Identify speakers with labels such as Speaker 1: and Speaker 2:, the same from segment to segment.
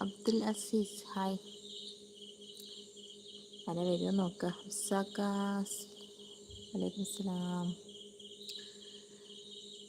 Speaker 1: Abdul Azeez. Hi. പല വരും നോക്കുക ഇസാക്കാസ് വലൈക്കും സ്ലാം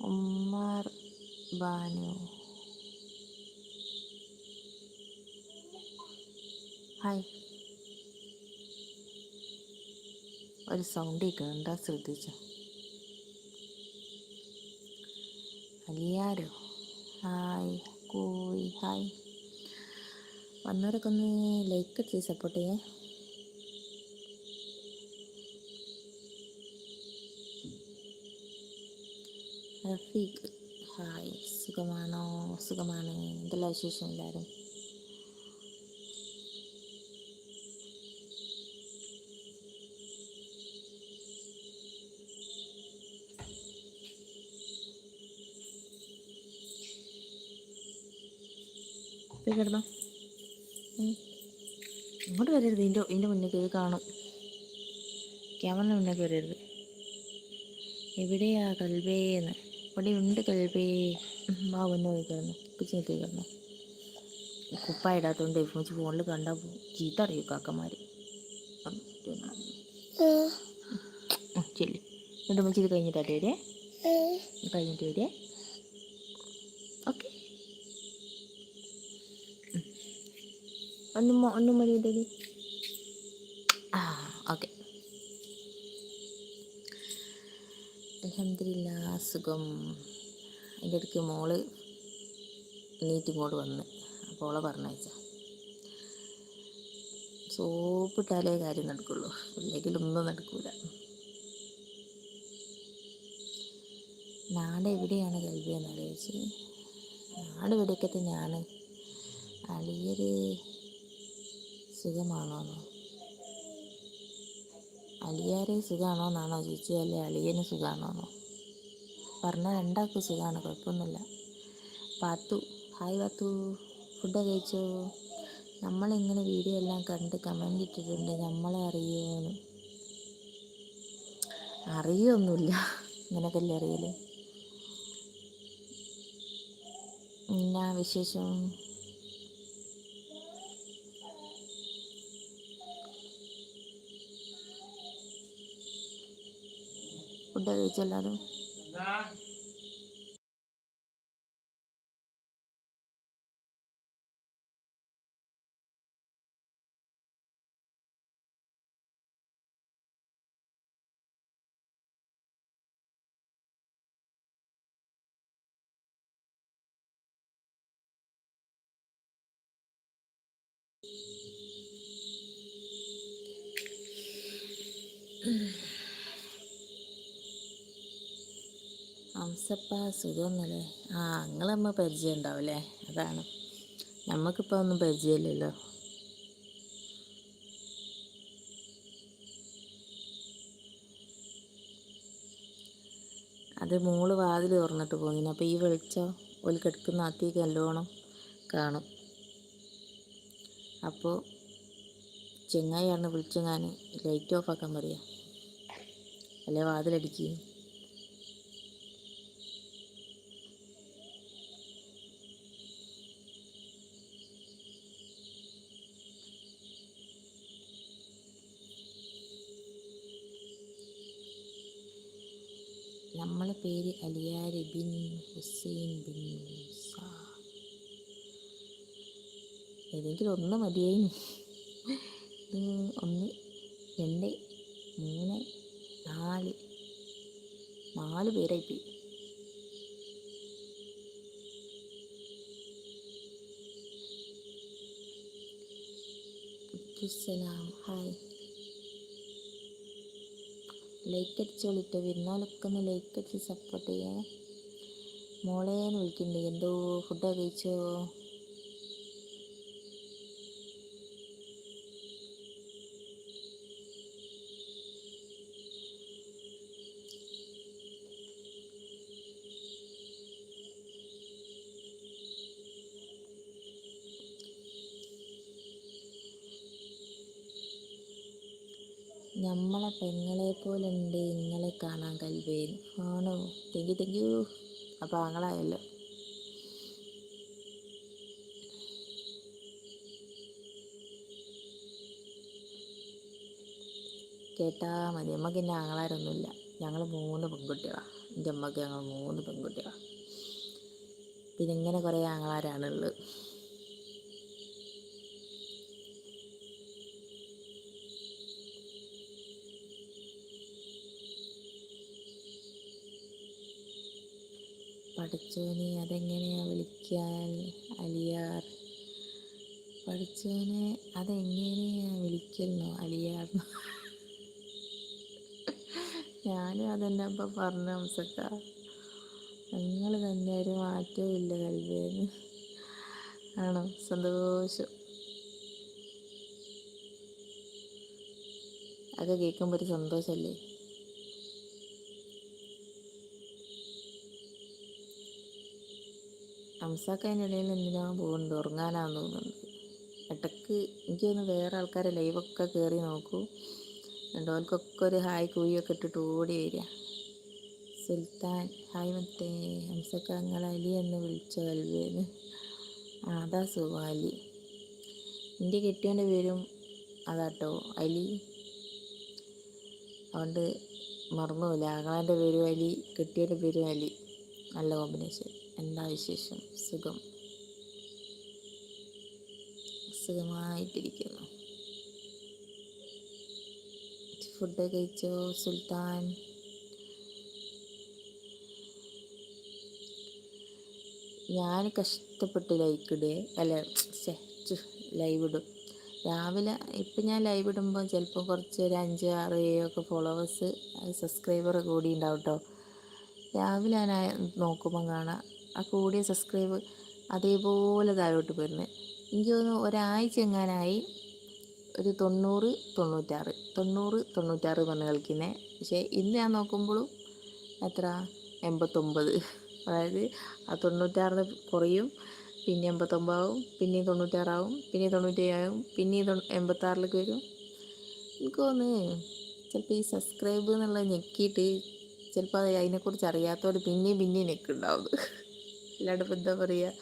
Speaker 1: ഉമ്മർ ബാനു. ഹായ്. ഒരു സൗണ്ട് കേൾക്കണ്ട ശ്രദ്ധിച്ചോ? അലിയാരോ? ഹായ്. കോയി ഹായ് വന്നവരൊക്കെ ഒന്ന് ലൈക്ക് ചെയ്ത് സപ്പോർട്ട് ചെയ്യേ. റഫീഖ്. ഹായ് സുഖമാണോ? സുഖമാണ്. എന്തെല്ലാം വിശേഷം എല്ലാവരും പോയി കിടന്നോ ഇങ്ങോട്ട് വരരുത്. ഇതിന്റെ ഇതിന്റെ മുന്നേക്ക് ഇത് കാണും. ക്യാമറ മുന്നേക്ക് വരരുത്. എവിടെയാ കൽവേന്ന് ഇവിടെ ഉണ്ട് കൽവേ വാ മുന്നേ പോയി കിടന്നു. കിച്ചൻ പോയി കിടന്നു. കുപ്പ ഇടാത്തോണ്ട് എഫ്മിച്ച് ഫോണിൽ കണ്ടാൽ ചീത്ത അറിയൂ കാക്കന്മാർ ചെല്ലു. എന്നിട്ട് ചെയ്ത് ഇത് കഴിഞ്ഞിട്ടാട്ട് വരെ കഴിഞ്ഞിട്ട് വരെ. ഒന്നും ഒന്നും മതി ഇതടി ആ ഓക്കെ അലഹമില്ല സുഖം എന്റെ അടുക്ക് മോൾ നീറ്റ് ഇങ്ങോട്ട് വന്ന് അപ്പോൾ ഓളെ പറഞ്ഞയച്ച സോപ്പിട്ടാലേ കാര്യം നടക്കുള്ളൂ ഇല്ലെങ്കിൽ ഒന്നും നടക്കൂല നാട് എവിടെയാണ് കൽവി എന്ന് ആലോചിച്ച് നാട് ഇവിടെയൊക്കെ തന്നെയാണ് അളിയര് സുഖമാണോന്നോ? സുഖമാണോ എന്നാണോ ചോദിച്ചത്? അല്ലെ അളിയന് സുഖമാണോന്നോ പറഞ്ഞ രണ്ടാൾക്കും സുഖമാണ് കുഴപ്പമൊന്നുമില്ല. പാത്തു ഹായ് പാത്തു. ഫുഡ് കഴിച്ചോ? നമ്മളിങ്ങനെ വീഡിയോ എല്ലാം കണ്ട് കമന്റ് ഇട്ടിട്ടുണ്ട്. നമ്മളെ അറിയാനും അറിയൊന്നുമില്ല. ഇങ്ങനെയൊക്കെ അല്ലേ അറിയൽ? എന്നാ വിശേഷം? ഫുഡ് കഴിച്ചെല്ലാവരും ഹംസപ്പ സുഖമൊന്നുമല്ലേ ആ നിങ്ങളമ്മ പരിചയം ഉണ്ടാവില്ലേ അതാണ്. നമുക്കിപ്പോൾ ഒന്നും പരിചയമില്ലല്ലോ. അത് മോൾ വാതിൽ തുറന്നിട്ട് പോകുന്നു. അപ്പോൾ ഈ വെളിച്ചം? ഒരു കിടക്കുന്ന അത്തേക്ക് നല്ലോണം കാണും. അപ്പോൾ ചെങ്ങായിയാണ് ഞാൻ ലൈറ്റ് ഓഫ് ആക്കാൻ പറയാം. അല്ലെ വാതിലടിക്കുകയും നമ്മളെ പേര് അലിയാരി ബിൻ ഹുസൈൻ ബിൻ ഏതെങ്കിലും ഒന്ന് മതിയായി. ഒന്ന് രണ്ട് മൂന്ന് നാല്. നാല് പേരായിപ്പോയി. സലാം. ഹായ്. ലൈക്ക് അടിച്ചോളിട്ട് വരുന്നാലൊക്കെ ഒന്ന് ലൈക്ക് അടിച്ച് സപ്പോർട്ട് ചെയ്യാം മോളേന്ന് വിളിക്കുന്നുണ്ട് എന്തോ ഫുഡ് കഴിച്ചോ? നമ്മളെ പെങ്ങളെ പോലെ ഉണ്ട് ഇങ്ങളെ കാണാൻ കൽവേൻ ആണോ? താങ്ക് യു താങ്ക് യു അപ്പോൾ കേട്ടാ മതി. അമ്മയ്ക്ക് എന്റെ ആങ്ങളാരൊന്നുമില്ല ഞങ്ങൾ മൂന്ന് പെൺകുട്ടികളാണ് എന്റെ അമ്മയ്ക്ക് ഞങ്ങൾ മൂന്ന് പെൺകുട്ടികളാണ് പിന്നെ ഇങ്ങനെ കുറേ ആങ്ങളാരാണുള്ളത്. പഠിച്ചോനെ അതെങ്ങനെയാ വിളിക്കാൻ അലിയാർ? പഠിച്ചോനെ അതെങ്ങനെയാ വിളിക്കുന്നോ അലിയാർ? ഞാനും അതെന്നെ അപ്പം പറഞ്ഞു ഹംസക്ക. നിങ്ങൾ തന്നെ ഒരു മാറ്റവും ഇല്ല ആണോ? സന്തോഷം. അത് കേൾക്കുമ്പോൾ ഒരു സന്തോഷമല്ലേ ഇടയിൽ എന്തിനാ പോകുന്നുണ്ട് ഉറങ്ങാനാന്ന് തോന്നുന്നുണ്ട് ഇടയ്ക്ക് എനിക്കൊന്ന് വേറെ ആൾക്കാരെ ലൈവൊക്കെ കയറി നോക്കൂ. രണ്ടോൽക്കൊക്കെ ഒരു ഹായ് കുഴിയൊക്കെ ഇട്ടിട്ട് ഓടി വരിക. സുൽത്താൻ ഹായ് മറ്റേ ഹംസക്ക നിങ്ങൾ അലി എന്ന് വിളിച്ച അൽവേന്ന് അതാ സുഖം അലി. എന്റെ കെട്ടിയോന്റെ പേരും അതാട്ടോ അലി. അതുകൊണ്ട് മറന്നുമില്ല ആങ്ങളാന്റെ പേരും അലി കെട്ടിയോന്റെ പേരും അലി. നല്ല കോമ്പിനേഷൻ എന്താ വിശേഷം സുഖം. സുഖമായിട്ടിരിക്കുന്നു. ഫുഡ് കഴിച്ചോ സുൽത്താൻ? ഞാൻ കഷ്ടപ്പെട്ട് ലൈക്ക് ഇടുക അല്ല ലൈവ് ഇടും. രാവിലെ ഇപ്പം ഞാൻ ലൈവ് ഇടുമ്പോൾ ചിലപ്പോൾ കുറച്ച് ഒരു അഞ്ച് ആറ് ഏഴൊക്കെ ഫോളോവേഴ്സ് സബ്സ്ക്രൈബർ കൂടി ഉണ്ടാവും കേട്ടോ. രാവിലെ ഞാൻ നോക്കുമ്പോൾ കാണാം. ആ കൂടിയ സബ്സ്ക്രൈബ് അതേപോലെ താഴോട്ട് വരുന്നത്. എനിക്ക് തോന്നുന്നു ഒരാഴ്ച എങ്ങാനായി ഒരു തൊണ്ണൂറ് തൊണ്ണൂറ്റാറ് തൊണ്ണൂറ് തൊണ്ണൂറ്റാറ് പറഞ്ഞ് കളിക്കുന്നത് പക്ഷേ ഇന്ന് ഞാൻ നോക്കുമ്പോഴും എത്ര? എൺപത്തൊമ്പത്. അതായത് ആ തൊണ്ണൂറ്റാറിന് കുറയും പിന്നെ എൺപത്തൊമ്പതാവും പിന്നെ തൊണ്ണൂറ്റാറാവും പിന്നെ തൊണ്ണൂറ്റേഴാവും പിന്നെ എൺപത്താറിലേക്ക് വരും. എനിക്ക് തോന്നുന്നു ചിലപ്പോൾ ഈ സബ്സ്ക്രൈബ് എന്നുള്ളത് ഞെക്കിയിട്ട് ചിലപ്പോൾ അത് അതിനെക്കുറിച്ച് അറിയാത്തവർ പിന്നെയും പിന്നെയും നിൽക്കുന്നുണ്ടാവും ഇപ്പം എന്താ പറയുക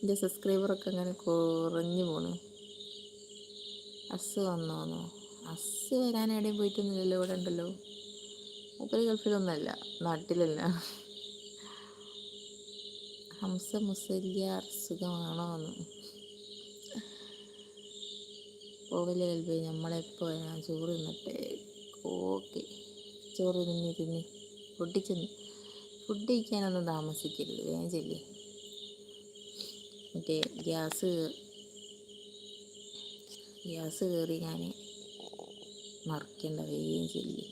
Speaker 1: എന്റെ സബ്സ്ക്രൈബറൊക്കെ അങ്ങനെ കുറഞ്ഞു പോണു. അസ് വന്നോന്നോ? അസ് വരാൻ എവിടെയും പോയിട്ടൊന്നുമില്ലല്ലോ ഇവിടെ ഉണ്ടല്ലോ. മൂപ്പര് ഗൾഫിലൊന്നുമല്ല നാട്ടിലല്ല. ഹംസ മുസല്യാർ സുഖമാണോ എന്ന് പോവല്ലേ കൽബി നമ്മളെപ്പോ ഞാൻ ചോറ് തിന്നട്ടെ? ഓക്കെ. ചോറ് തിന്നി തിന്നി പൊട്ടിച്ചെന്ന്. ഫുഡ് കഴിക്കാനൊന്നും താമസിക്കരുത് വേഗം ചെല്ലി. മറ്റേ ഗ്യാസ് ഗ്യാസ് കയറി ഞാൻ മറിക്കേണ്ട വേഗം ചെല്ലി.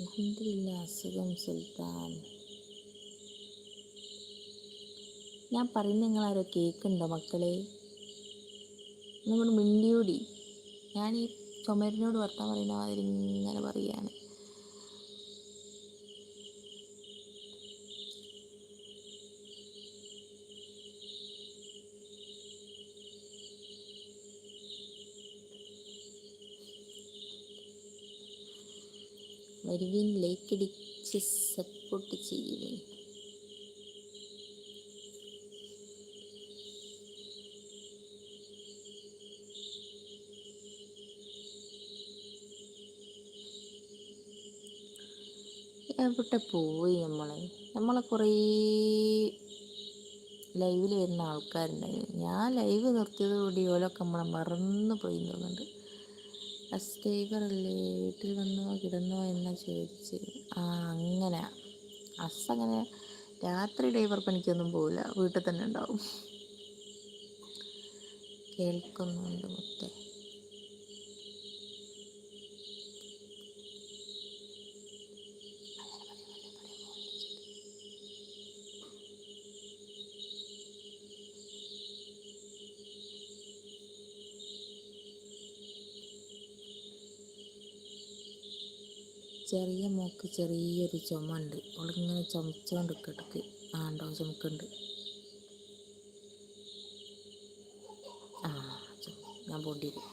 Speaker 1: അലഹമില്ല അസുഖം സുൽത്താൻ. ഞാൻ പറയുന്ന നിങ്ങളാരോ കേൾക്കുന്നുണ്ടോ മക്കളെ? നിങ്ങൾ മിണ്ടിയൂടി. ഞാൻ ഈ ചുമരിനോട് വർത്താൻ പറയുന്ന മാതിരി ഇങ്ങനെ പറയാണ്. വരുവിൻ ലൈക്കടിച്ച് സപ്പോർട്ട് ചെയ്യുവിൻ. എവിടെ പോയി നമ്മളെ. നമ്മളെ കുറേ ലൈവിൽ വരുന്ന ആൾക്കാരുണ്ടായിരുന്നു ഞാൻ ലൈവ് നിർത്തിയതോടെ ഓലൊക്കെ നമ്മളെ മറന്നു പോയി തോന്നുന്നുണ്ട്. ബസ് ഡ്രൈവറല്ലേ വീട്ടിൽ വന്നോ കിടന്നോ എന്നാ ചോദിച്ച്. ആ അങ്ങനെ. അസ് അങ്ങനെ രാത്രി ഡൈവർ പണിക്കൊന്നും പോവില്ല. വീട്ടിൽ തന്നെ ഉണ്ടാവും. കേൾക്കുന്നുണ്ട് മുത്തേ. ചെറിയ മോക്ക് ചെറിയൊരു ചുമ ഉണ്ട് അവളിങ്ങനെ ചുമച്ചുകൊണ്ട് കിടക്ക് ആ ഉണ്ടോ ചുമക്കുണ്ട് ആ ഞാൻ പോണ്ടി വരും